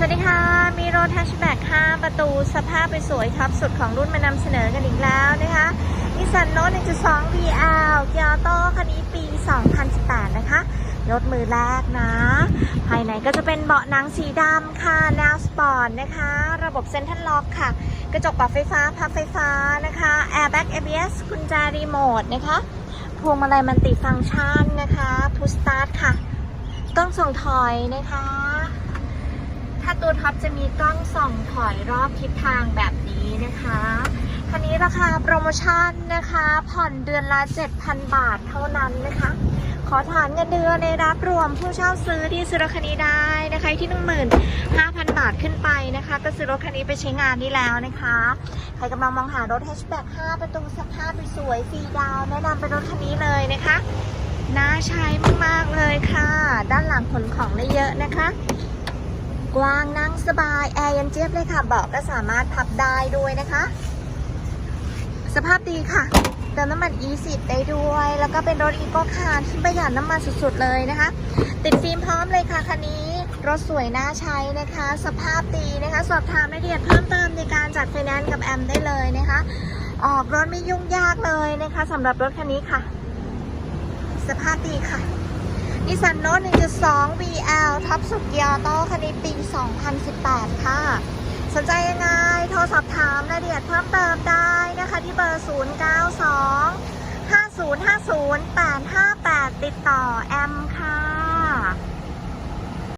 สวัสดีค่ะ มีรถแฮชแบ็ก5ประตูสภาพไปสวยท็อปสุดของรุ่นมานำเสนอกันอีกแล้วนะคะนิสสันโนต1.2 VL เกียร์โต้คันนี้ปี 2018 นะคะ รถมือแรกนะ ภายในก็จะเป็นเบาะหนังสีดำค่ะ แนวสปอร์ตนะคะ ระบบเซ็นทรัลล็อกค่ะ กระจกปรับไฟฟ้า พับไฟฟ้านะคะ Airbag ABS กุญแจรีโมทนะคะ พวงมาลัยมันติฟังก์ชันนะคะพุชสตาร์ทค่ะกล้องส่องถอยนะคะ ตัวท็อปจะมีกล้องส่องถอยรอบทิศทางแบบนี้นะคะคันนี้ราคาโปรโมชั่นนะคะ ผ่อนเดือนละ 7,000 บาทเท่านั้นนะคะ ขอฐานเงินเดือนในรับรวมผู้เช่าซื้อที่ซื้อรถคันนี้ได้นะคะที่ 15,000 บาทขึ้นไปนะคะ ก็ซื้อรถคันนี้ไปใช้งานนี้แล้วนะคะ ใครกำลังมองหารถแฮชแบ็ก5ประตูสภาพสวยๆฟรีดาว แนะนำเป็นรถคันนี้เลยนะคะน่าใช้มากๆเลยค่ะ ด้านหลังขนของได้เยอะนะคะ กว้างนั่งสบายแอร์เย็นเจี๊ยบเลยค่ะเบาะก็สามารถพับได้ด้วยนะคะ สภาพดีค่ะเติมน้ำมัน e 10 ได้ด้วย แล้วก็เป็นรถอีโก้คาร์ที่ประหยัดน้ำมันสุดๆเลยนะคะ ติดฟิล์มพร้อมเลยค่ะคันนี้รถสวยน่าใช้นะคะ สภาพดีนะคะ สอบถามรายละเอียดเพิ่มเติมในการจัดไฟแนนซ์กับแอมได้เลยนะคะ ออกรถไม่ยุ่งยากเลยนะคะสำหรับรถคันนี้ค่ะ สภาพดีค่ะนิสสันโนต1.2 V ท็อปสุดเกียร์โต้คันนี้ปี 2018 ค่ะ สนใจยังไง โทรสอบถามรายละเอียดเพิ่มเติมได้นะคะที่เบอร์ 092 5050 858 ติดต่อแอมค่ะ